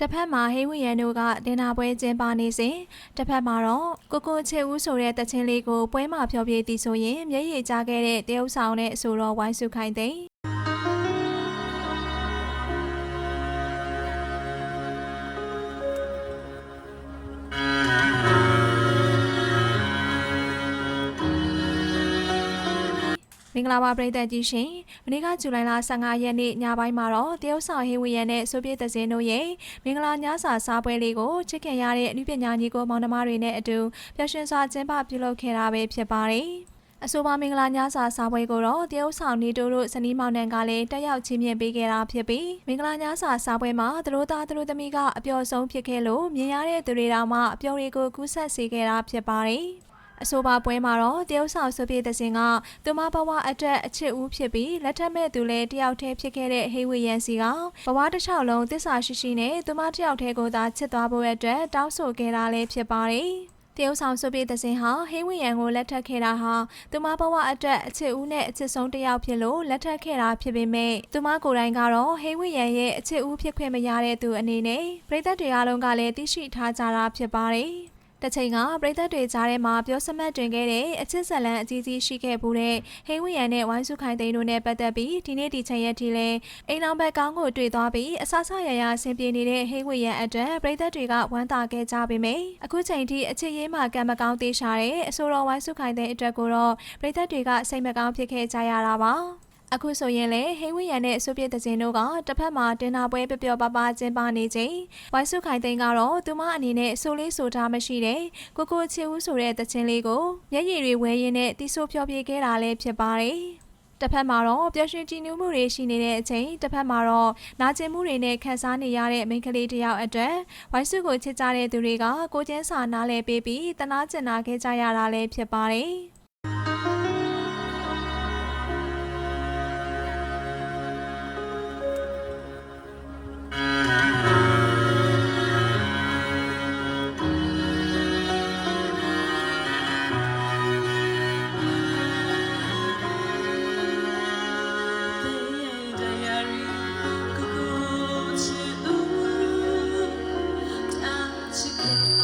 တစ်ဖက်မှာဟိဝီယန်တို့ကတင်နာပွဲကျင်းပနေစဉ်တစ်ဖက်မှာတော့ကိုကိုချေဦးဆိုတဲ့တချင်းလေးကိုပွဲမှာဖြောပြသည်ဆိုရင်မျက်ရည်ကျခဲ့တဲ့တရုတ်ဆောင်နဲ့အဆိုတော်ဝိုင်းစုခိုင်သိန်း မင်္ဂလာပါပရိသတ်ကြီးရှင်မနေ့ကဇူလိုင်လ15ရက်နေ့ညပိုင်းမှာတော့တရုတ်ဆောင်ဟေဝီယန်နဲ့ဆိုဗီယက်သဇင်းတို့ရဲ့မင်္ဂလာညစာစားပွဲလေးကိုချစ်ခင်ရတဲ့အနုပညာညီကိုမောင်နှမတွေနဲ့အတူပျော်ရွှင်စွာကျင်းပပြုလုပ်ခဲ့တာပဲဖြစ်ပါတယ်အဆိုပါမင်္ဂလာညစာစားပွဲကိုတော့တရုတ်ဆောင်နေတိုးတို့ဇနီးမောင်နှံကလည်းတက်ရောက်ချင်းမြင်ပေးခဲ့တာဖြစ်ပြီးမင်္ဂလာညစာစားပွဲမှာသူတို့သားသူတို့သမီးကအပျော်ဆုံးဖြစ်ခဲ့လို့မြင်ရတဲ့သူတွေတောင်မှအပျော်တွေကိုကူးဆက်စေခဲ့တာဖြစ်ပါတယ် အဆိုပါပွဲမှာတော့တရုတ်ဆောင်ဆိုပြေတဲ့စင်ကသူမဘဝအတွက်အချစ်ဦးဖြစ်ပြီးလက်ထက်မဲ့သူလည်းတယောက်တည်းဖြစ်ခဲ့တဲ့ဟေးဝေယန်စီကဘဝတစ်လျှောက်လုံးသစ္စာရှိရှိနဲ့သူမတယောက်တည်းကိုသာချစ်သွားဖို့အတွက်တောင်းဆိုခဲ့တာလည်းဖြစ်ပါတယ်တရုတ်ဆောင်ဆိုပြေတဲ့စင်ဟာဟေးဝေယန်ကိုလက်ထပ်ခဲ့တာဟာသူမဘဝအတွက်အချစ်ဦးနဲ့အချစ်ဆုံးတစ်ယောက်ဖြစ်လို့လက်ထပ်ခဲ့တာဖြစ်ပေမဲ့သူမကိုယ်တိုင်ကတော့ဟေးဝေယန်ရဲ့အချစ်ဦးဖြစ်ခွင့်မရတဲ့သူအနေနဲ့ပြည်သက်တွေအားလုံးကလည်းသိရှိထားကြတာဖြစ်ပါတယ် တစ်ချိန်ကပြည်သက်တွေကြားထဲမှာပြောစမတ်တွင်ခဲ့တဲ့အချစ်ဇလန်အကြီးကြီးရှိခဲ့မှုတဲ့ဟိန်းဝီယန်နဲ့ဝိုင်းစုခိုင်သိန်းတို့နဲ့ပတ်သက်ပြီးဒီနေ့ဒီချိန်ရက်ထိလဲအိမ်အောင်ဘက်ကောင်းကိုတွေ့သွားပြီးအဆဆရရဆင်ပြေနေတဲ့ဟိန်းဝီယန်အတွက်ပြည်သက်တွေကဝမ်းသာခဲ့ကြပေမယ့်အခုချိန်ထိအချစ်ရေးမှာကံမကောင်းသေးရှာတဲ့အဆိုတော်ဝိုင်းစုခိုင်သိန်းအတွက်ကိုတော့ပြည်သက်တွေကစိတ်မကောင်းဖြစ်ခဲ့ကြရတာပါ အခုဆိုရင်လေဟိဝိယန်နဲ့အစိုးပြတဲ့ခြင်းတို့ကတစ်ဖက်မှာတင်နာပွဲပျော်ပျော်ပါပါကျင်းပနေချိန်ဝိုင်းစုခိုင်သိန်းကတော့သူမအနေနဲ့ဆိုလေးဆိုထားမရှိတဲ့ကိုကိုချေဦးဆိုတဲ့တခြင်းလေးကိုမျက်ရည်တွေဝဲရင်းနဲ့တီးဆိုဖျော်ဖြေခဲ့တာလည်းဖြစ်ပါတယ်တစ်ဖက်မှာတော့ပျော်ရွှင်ကြည်နူးမှုတွေရှိနေတဲ့အချိန်တစ်ဖက်မှာတော့နာကျင်မှုတွေနဲ့ခံစားနေရတဲ့မိန်းကလေးတစ်ယောက်အတွက်ဝိုင်းစုကိုချစ်ကြတဲ့သူတွေကကိုကျင်းစာနားလဲပေးပြီးတနာကျင်နာခဲ့ကြရတာလည်းဖြစ်ပါတယ် love.